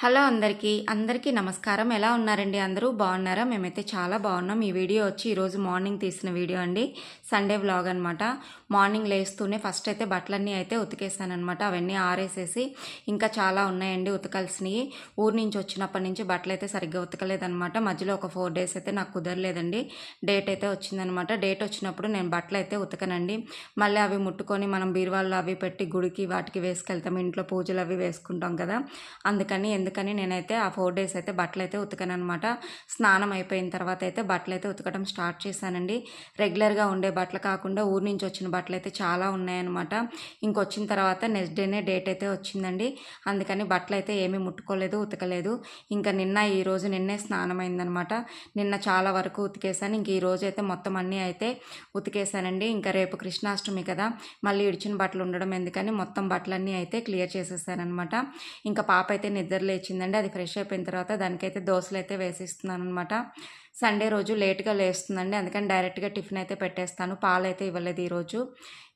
Hello అందరికీ అందరికీ నమస్కారం. ఎలా ఉన్నారండి అందరూ? బాగున్నారా? మేమైతే చాలా బాగున్నాం. ఈ వీడియో వచ్చి ఈరోజు మార్నింగ్ తీసిన వీడియో అండి. సండే వ్లాగ్ అనమాట మార్నింగ్ లేస్తూనే ఫస్ట్ అయితే బట్టలన్నీ అయితే ఉతికేసానమాట అవన్నీ ఆరేసేసి ఇంకా చాలా ఉన్నాయండి ఉతకాల్సినవి. ఊరు నుంచి వచ్చినప్పటి నుంచి బట్టలు అయితే సరిగ్గా ఉతకలేదనమాట మధ్యలో ఒక ఫోర్ డేస్ అయితే నాకు కుదరలేదండి. డేట్ అయితే వచ్చిందనమాట డేట్ వచ్చినప్పుడు నేను బట్టలు అయితే ఉతకనండి. మళ్ళీ అవి ముట్టుకొని మనం బీరువాళ్ళు అవి పెట్టి గుడికి వాటికి వేసుకెళ్తాం. ఇంట్లో పూజలు అవి వేసుకుంటాం కదా. అందుకని ఎందుకని నేనైతే ఆ ఫోర్ డేస్ అయితే బట్టలు అయితే ఉతకనమాట అనమాట స్నానం అయిపోయిన తర్వాత అయితే బట్టలు అయితే ఉతకడం స్టార్ట్ చేశానండి. రెగ్యులర్గా ఉండే బట్టలు కాకుండా ఊరి నుంచి వచ్చిన బట్టలు అయితే చాలా ఉన్నాయన్నమాట. ఇంకొచ్చిన తర్వాత నెక్స్ట్ డేనే డేట్ అయితే వచ్చిందండి. అందుకని బట్టలు అయితే ఏమీ ముట్టుకోలేదు ఉతకలేదు. ఇంకా నిన్న ఈ రోజు నిన్నే స్నానం అయిందనమాట నిన్న చాలా వరకు ఉతికేసాను ఇంక ఈ అయితే మొత్తం అన్నీ అయితే ఉతికేసానండి ఇంకా రేపు కృష్ణాష్టమి కదా మళ్ళీ ఇడిచిన బట్టలు ఉండడం ఎందుకని మొత్తం బట్టలన్నీ అయితే క్లియర్ చేసేసానమాట ఇంకా పాప అయితే నిద్ర లేచిందండి. అది ఫ్రెష్ అయిపోయిన తర్వాత దానికైతే దోశలు అయితే వేసిస్తున్నాను అనమాట సండే రోజు లేట్గా లేస్తుందండి. అందుకని డైరెక్ట్గా టిఫిన్ అయితే పెట్టేస్తాను. పాలు అయితే ఇవ్వలేదు ఈరోజు.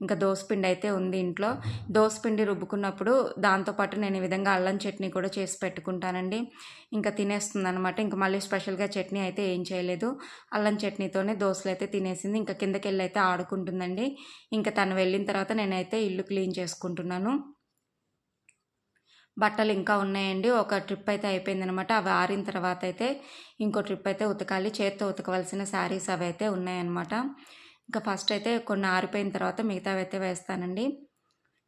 ఇంకా దోసపిండి అయితే ఉంది ఇంట్లో. దోసపిండి రుబ్బుకున్నప్పుడు దాంతోపాటు నేను ఈ విధంగా అల్లం చట్నీ కూడా చేసి పెట్టుకుంటానండి. ఇంకా తినేస్తుంది అనమాట ఇంకా మళ్ళీ స్పెషల్గా చట్నీ అయితే ఏం చేయలేదు. అల్లం చట్నీతోనే దోశలు అయితే తినేసింది. ఇంకా కిందకి వెళ్ళి అయితే ఆడుకుంటుందండి. ఇంకా తను వెళ్ళిన తర్వాత నేనైతే ఇల్లు క్లీన్ చేసుకుంటున్నాను. బట్టలు ఇంకా ఉన్నాయండి. ఒక ట్రిప్ అయితే అయిపోయింది అనమాట అవి ఆరిన తర్వాత అయితే ఇంకో ట్రిప్ అయితే ఉతకాలి. చేత్తో ఉతకవలసిన శారీస్ అవి అయితే ఉన్నాయన్నమాట. ఇంకా ఫస్ట్ అయితే కొన్ని ఆరిపోయిన తర్వాత మిగతావి అయితే వేస్తానండి.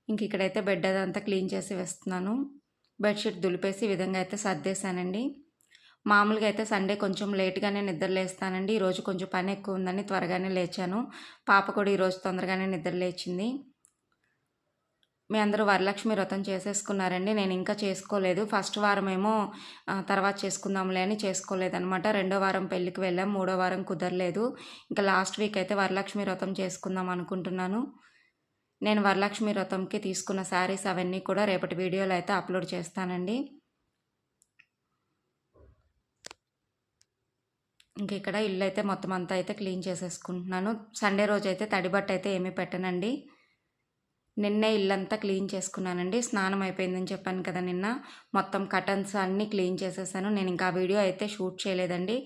ఇంక ఇక్కడైతే బెడ్ అదంతా క్లీన్ చేసి వేస్తున్నాను. బెడ్షీట్ దులిపేసి ఈ విధంగా అయితే సర్దేశానండి. మామూలుగా అయితే సండే కొంచెం లేట్గానే నిద్రలేస్తానండి ఈరోజు కొంచెం పని ఎక్కువ ఉందని త్వరగానే లేచాను. పాప కూడా ఈరోజు తొందరగానే నిద్ర లేచింది. మీ అందరూ వరలక్ష్మి వ్రతం చేసేసుకున్నారండి. నేను ఇంకా చేసుకోలేదు. ఫస్ట్ వారం ఏమో తర్వాత చేసుకుందాంలే అని చేసుకోలేదనమాట రెండో వారం పెళ్ళికి వెళ్ళాం మూడో వారం కుదరలేదు. ఇంకా లాస్ట్ వీక్ అయితే వరలక్ష్మి వ్రతం చేసుకుందాం అనుకుంటున్నాను. నేను వరలక్ష్మి వ్రతంకి తీసుకున్న శారీస్ అవన్నీ కూడా రేపటి వీడియోలో అయితే అప్లోడ్ చేస్తానండి. ఇంక ఇక్కడ ఇల్లు అయితే మొత్తం అంతా అయితే క్లీన్ చేసేసుకుంటున్నాను. సండే రోజు అయితే తడిబట్ట అయితే ఏమీ పెట్టనండి. నిన్నే ఇల్లంతా క్లీన్ చేసుకున్నానండి. స్నానం అయిపోయిందని చెప్పాను కదా నిన్న. మొత్తం కటన్స్ అన్నీ క్లీన్ చేసేసాను. నేను ఇంకా వీడియో అయితే షూట్ చేయలేదండి.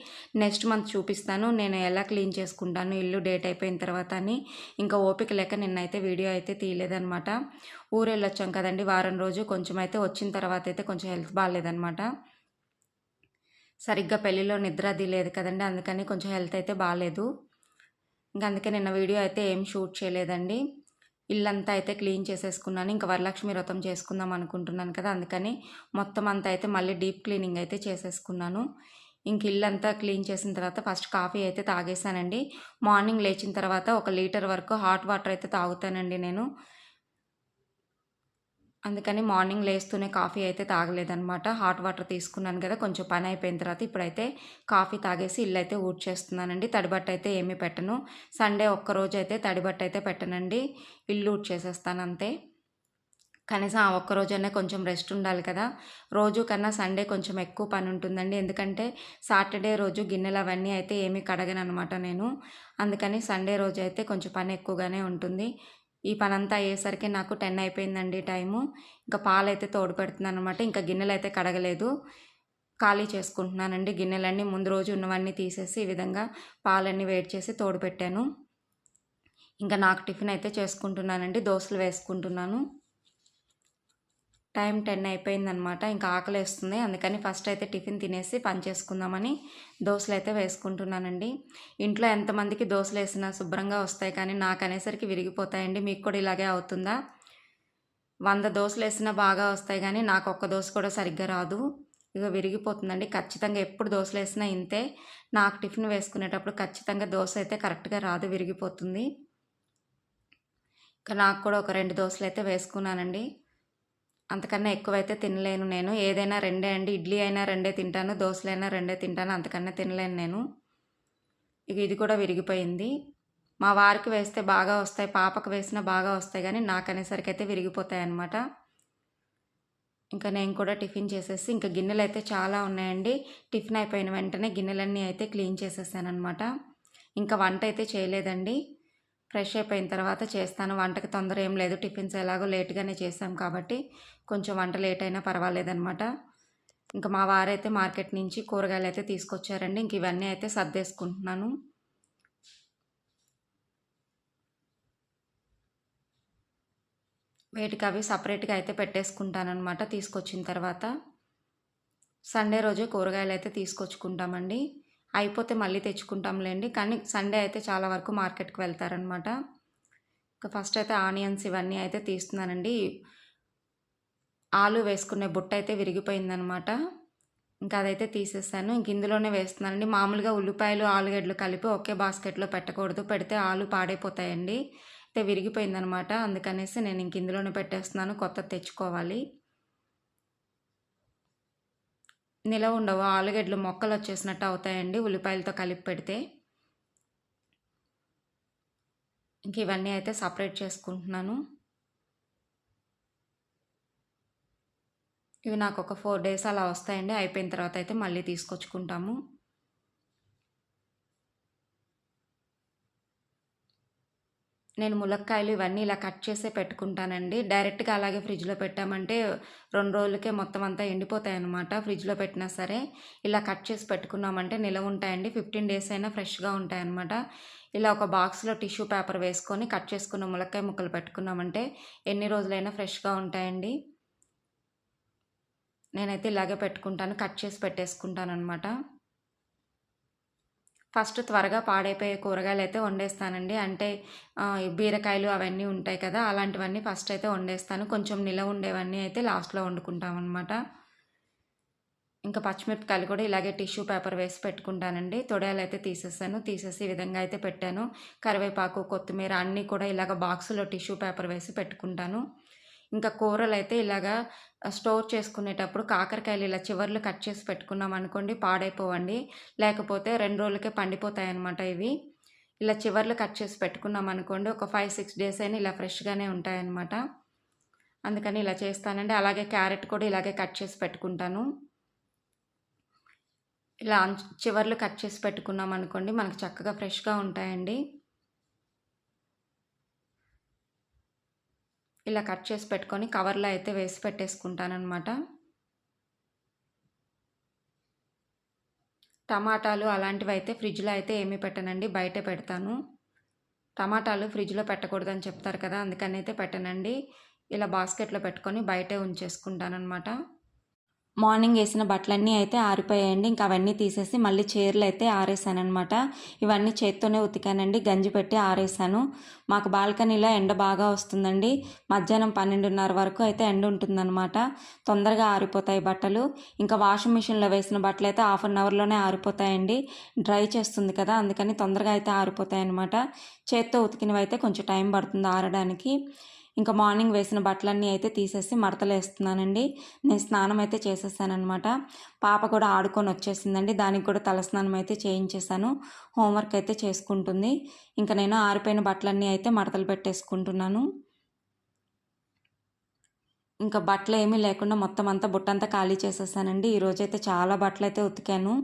నెక్స్ట్ మంత్ చూపిస్తాను. నేను ఎలా క్లీన్ చేసుకుంటాను ఇల్లు డేట్ అయిపోయిన తర్వాత అని. ఇంకా ఓపిక లేక నిన్నైతే వీడియో అయితే తీయలేదనమాట ఊరు వెళ్ళొచ్చాం కదండి వారం రోజు. కొంచెం అయితే వచ్చిన తర్వాత అయితే కొంచెం హెల్త్ బాగాలేదనమాట సరిగ్గా పెళ్ళిలో నిద్ర అది లేదు కదండి. అందుకని కొంచెం హెల్త్ అయితే బాగాలేదు. ఇంకా అందుకే నిన్న వీడియో అయితే ఏం షూట్ చేయలేదండి. ఇల్లంతా అయితే క్లీన్ చేసేసుకున్నాను. ఇంకా వరలక్ష్మి వ్రతం చేసుకుందాం అనుకుంటున్నాను కదా అందుకని మొత్తం అంతా అయితే మళ్ళీ డీప్ క్లీనింగ్ అయితే చేసేసుకున్నాను. ఇంక ఇల్లంతా క్లీన్ చేసిన తర్వాత ఫస్ట్ కాఫీ అయితే తాగేసానండి మార్నింగ్ లేచిన తర్వాత ఒక లీటర్ వరకు హాట్ వాటర్ అయితే తాగుతానండి నేను. అందుకని మార్నింగ్ లేస్తూనే కాఫీ అయితే తాగలేదనమాట హాట్ వాటర్ తీసుకున్నాను కదా కొంచెం పని అయిపోయిన తర్వాత ఇప్పుడైతే కాఫీ తాగేసి ఇల్లు అయితే ఊడ్చేస్తున్నానండి. తడిబట్ట అయితే ఏమీ పెట్టను. సండే ఒక్కరోజు అయితే తడిబట్ట అయితే పెట్టనండి. ఇల్లు ఊడ్చేసేస్తాను అంతే. కనీసం ఆ ఒక్కరోజైనా కొంచెం రెస్ట్ ఉండాలి కదా. రోజు కన్నా సండే కొంచెం ఎక్కువ పని ఉంటుందండి. ఎందుకంటే సాటర్డే రోజు గిన్నెలు అవన్నీ అయితే ఏమీ కడగను అనమాట నేను. అందుకని సండే రోజు అయితే కొంచెం పని ఎక్కువగానే ఉంటుంది. ఈ పనంతా అయ్యేసరికి నాకు టెన్ అయిపోయిందండి టైము. ఇంకా పాలు అయితే తోడు పెడుతున్నాను అనమాట ఇంకా గిన్నెలు అయితే కడగలేదు. ఖాళీ చేసుకుంటున్నానండి. గిన్నెలన్నీ ముందు రోజు ఉన్నవన్నీ తీసేసి ఈ విధంగా పాలన్నీ వేడి చేసి తోడు పెట్టాను ఇంకా నాకు టిఫిన్ అయితే చేసుకుంటున్నానండి. దోశలు వేసుకుంటున్నాను. టైం టెన్ అయిపోయిందనమాట. ఇంకా ఆకలి వేస్తుంది అందుకని ఫస్ట్ అయితే టిఫిన్ తినేసి పని చేసుకుందామని దోశలు అయితే వేసుకుంటున్నానండి. ఇంట్లో ఎంతమందికి దోశలు వేసినా శుభ్రంగా వస్తాయి కానీ నాకు అనేసరికి విరిగిపోతాయండి. మీకు కూడా ఇలాగే అవుతుందా? వంద దోశలు వేసినా బాగా వస్తాయి కానీ నాకు ఒక్క దోశ కూడా సరిగ్గా రాదు. ఇక విరిగిపోతుందండి. ఖచ్చితంగా ఎప్పుడు దోశలు వేసినా ఇంతే. నాకు టిఫిన్ వేసుకునేటప్పుడు ఖచ్చితంగా దోశ అయితే కరెక్ట్గా రాదు విరిగిపోతుంది. ఇక నాకు కూడా ఒక రెండు దోశలు అయితే వేసుకున్నానండి. అంతకన్నా ఎక్కువైతే తినలేను నేను. ఏదైనా రెండే అండి. ఇడ్లీ అయినా రెండే తింటాను. దోశలైనా రెండే తింటాను. అంతకన్నా తినలేను నేను. ఇక ఇది కూడా విరిగిపోయింది. మా వారికి వేస్తే బాగా వస్తాయి. పాపకు వేసినా బాగా వస్తాయి. కానీ నాకు అనేసరికి అయితే విరిగిపోతాయి అన్నమాట. ఇంకా నేను కూడా టిఫిన్ చేసేసి ఇంకా గిన్నెలు అయితే చాలా ఉన్నాయండి. టిఫిన్ అయిపోయిన వెంటనే గిన్నెలన్నీ అయితే క్లీన్ చేసేసాను అనమాట ఇంకా వంట అయితే చేయలేదండి. ఫ్రెష్ అయిపోయిన తర్వాత చేస్తాను. వంటకి తొందర ఏం లేదు. టిఫిన్స్ ఎలాగో లేట్గానే చేసాం కాబట్టి కొంచెం వంట లేట్ అయినా పర్వాలేదనమాట ఇంకా మా వారైతే మార్కెట్ నుంచి కూరగాయలు అయితే తీసుకొచ్చారండి. ఇంక ఇవన్నీ అయితే సర్దేసుకుంటున్నాను. వేటికి అవి సపరేట్గా అయితే పెట్టేసుకుంటానమాట తీసుకొచ్చిన తర్వాత. సండే రోజు కూరగాయలు అయితే తీసుకొచ్చుకుంటామండి. అయిపోతే మళ్ళీ తెచ్చుకుంటాంలేండి. కానీ సండే అయితే చాలా వరకు మార్కెట్కి వెళ్తారనమాట. ఇంకా ఫస్ట్ అయితే ఆనియన్స్ ఇవన్నీ అయితే తీస్తున్నానండి. ఆలు వేసుకునే బుట్ట అయితే విరిగిపోయిందనమాట. ఇంకా అదైతే తీసేసాను. ఇంక ఇందులోనే వేస్తున్నానండి. మామూలుగా ఉల్లిపాయలు ఆలుగడ్డలు కలిపి ఒకే బాస్కెట్లో పెట్టకూడదు. పెడితే ఆలు పాడైపోతాయండి. అయితే విరిగిపోయిందనమాట. అందుకనేసి నేను ఇంక ఇందులోనే పెట్టేస్తున్నాను. కొత్త తెచ్చుకోవాలి. నిలవ ఉండవు ఆలుగడ్డలు మొక్కలు వచ్చేసినట్టు అవుతాయండి ఉల్లిపాయలతో కలిపి పెడితే. ఇంక ఇవన్నీ అయితే సపరేట్ చేసుకుంటున్నాను. ఇవి నాకు ఒక ఫోర్ డేస్ అలా వస్తాయండి అయిపోయిన తర్వాత అయితే మళ్ళీ తీసుకొచ్చుకుంటాము. నేను ములక్కాయలు ఇవన్నీ ఇలా కట్ చేసే పెట్టుకుంటానండి. డైరెక్ట్గా అలాగే ఫ్రిడ్జ్లో పెట్టామంటే రెండు రోజులకే మొత్తం అంతా ఎండిపోతాయి అనమాట ఫ్రిడ్జ్లో పెట్టినా సరే ఇలా కట్ చేసి పెట్టుకున్నామంటే నిలవ ఉంటాయండి. ఫిఫ్టీన్ డేస్ అయినా ఫ్రెష్గా ఉంటాయన్నమాట. ఇలా ఒక బాక్స్లో టిష్యూ పేపర్ వేసుకొని కట్ చేసుకున్న ములక్కాయ ముక్కలు పెట్టుకున్నామంటే ఎన్ని రోజులైనా ఫ్రెష్గా ఉంటాయండి. నేనైతే ఇలాగే పెట్టుకుంటాను. కట్ చేసి పెట్టేసుకుంటాను అనమాట ఫస్ట్ త్వరగా పాడైపోయే కూరగాయలు అయితే వండేస్తానండి. అంటే బీరకాయలు అవన్నీ ఉంటాయి కదా అలాంటివన్నీ ఫస్ట్ అయితే వండేస్తాను. కొంచెం నిలవ ఉండేవన్నీ అయితే లాస్ట్లో వండుకుంటాం అనమాట ఇంకా పచ్చిమిరపకాయలు కూడా ఇలాగే టిష్యూ పేపర్ వేసి పెట్టుకుంటానండి. తొడయాలు అయితే తీసేసాను. తీసేసి ఈ విధంగా అయితే పెట్టాను. కరివేపాకు కొత్తిమీర అన్నీ కూడా ఇలాగ బాక్సులో టిష్యూ పేపర్ వేసి పెట్టుకుంటాను. ఇంకా కూరలు అయితే ఇలాగా స్టోర్ చేసుకునేటప్పుడు కాకరకాయలు ఇలా చివర్లు కట్ చేసి పెట్టుకున్నాం అనుకోండి పాడైపోవండి. లేకపోతే రెండు రోజులకే పండిపోతాయి అన్నమాట ఇవి. ఇలా చివర్లు కట్ చేసి పెట్టుకున్నాం అనుకోండి ఒక ఫైవ్ సిక్స్ డేస్ అయినా ఇలా ఫ్రెష్గానే ఉంటాయన్నమాట. అందుకని ఇలా చేస్తానండి. అలాగే క్యారెట్ కూడా ఇలాగే కట్ చేసి పెట్టుకుంటాను. ఇలా చివర్లు కట్ చేసి పెట్టుకున్నాం అనుకోండి మనకు చక్కగా ఫ్రెష్గా ఉంటాయండి. ఇలా కట్ చేసి పెట్టుకొని కవర్లో అయితే వేసి పెట్టేసుకుంటానమాట టమాటాలు అలాంటివి అయితే ఫ్రిడ్జ్లో అయితే ఏమీ పెట్టనండి బయటే పెడతాను. టమాటాలు ఫ్రిడ్జ్లో పెట్టకూడదని చెప్తారు కదా అందుకని అయితే పెట్టనండి. ఇలా బాస్కెట్లో పెట్టుకొని బయటే ఉంచేసుకుంటానమాట మార్నింగ్ వేసిన బట్టలన్నీ అయితే ఆరిపోయాయండి. ఇంకా అవన్నీ తీసేసి మళ్ళీ చీరలు అయితే ఆరేసానమాట ఇవన్నీ చేత్తోనే ఉతికానండి. గంజి పెట్టి ఆరేసాను. మాకు బాల్కనీలో ఎండ బాగా వస్తుందండి. మధ్యాహ్నం పన్నెండున్నర వరకు అయితే ఎండ ఉంటుందన్నమాట. తొందరగా ఆరిపోతాయి బట్టలు. ఇంకా వాషింగ్ మిషన్లో వేసిన బట్టలు అయితే హాఫ్ అన్ అవర్లోనే ఆరిపోతాయండి. డ్రై చేస్తుంది కదా అందుకని తొందరగా అయితే ఆరిపోతాయి అనమాట చేత్తో ఉతికినవి అయితే కొంచెం టైం పడుతుంది ఆరడానికి. ఇంకా మార్నింగ్ వేసిన బట్టలన్నీ అయితే తీసేసి మడతలు వేస్తున్నానండి. నేను స్నానం అయితే చేసేసానమాట పాప కూడా ఆడుకొని వచ్చేసిందండి. దానికి కూడా తలస్నానం అయితే చేయించేసాను హోంవర్క్ అయితే చేసుకుంటుంది. ఇంకా నేను ఆరిపోయిన బట్టలన్నీ అయితే మడతలు పెట్టేసుకుంటున్నాను. ఇంకా బట్టలు ఏమీ లేకుండా మొత్తం అంతా బుట్టంతా ఖాళీ చేసేసానండి. ఈరోజైతే చాలా బట్టలు అయితే ఉతికాను.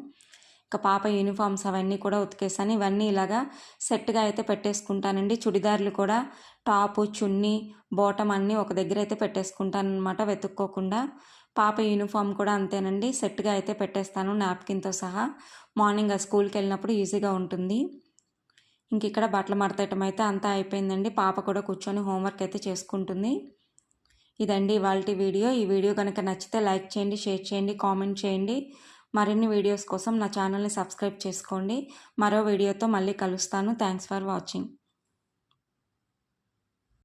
పాప యూనిఫామ్స్ అవన్నీ కూడా ఉతికేసాను ఇవన్నీ ఇలాగా సెట్గా అయితే పెట్టేసుకుంటానండి. చుడిదార్లు కూడా టాపు చున్నీ బోటం అన్నీ ఒక దగ్గర అయితే పెట్టేసుకుంటాను అనమాట వెతుక్కోకుండా. పాప యూనిఫామ్ కూడా అంతేనండి. సెట్గా అయితే పెట్టేస్తాను నాప్కిన్తో సహా. మార్నింగ్ ఆ స్కూల్కి వెళ్ళినప్పుడు ఈజీగా ఉంటుంది. ఇంక ఇక్కడ బట్టలు మడతయటం అయితే అంతా అయిపోయిందండి. పాప కూడా కూర్చొని హోంవర్క్ అయితే చేసుకుంటుంది. ఇదండి ఇవాళ వీడియో. ఈ వీడియో కనుక నచ్చితే లైక్ చేయండి షేర్ చేయండి కామెంట్ చేయండి. మరిన్ని వీడియోస్ కోసం నా ఛానల్ని సబ్స్క్రైబ్ చేసుకోండి. మరో వీడియోతో మళ్ళీ కలుస్తాను. Thanks for watching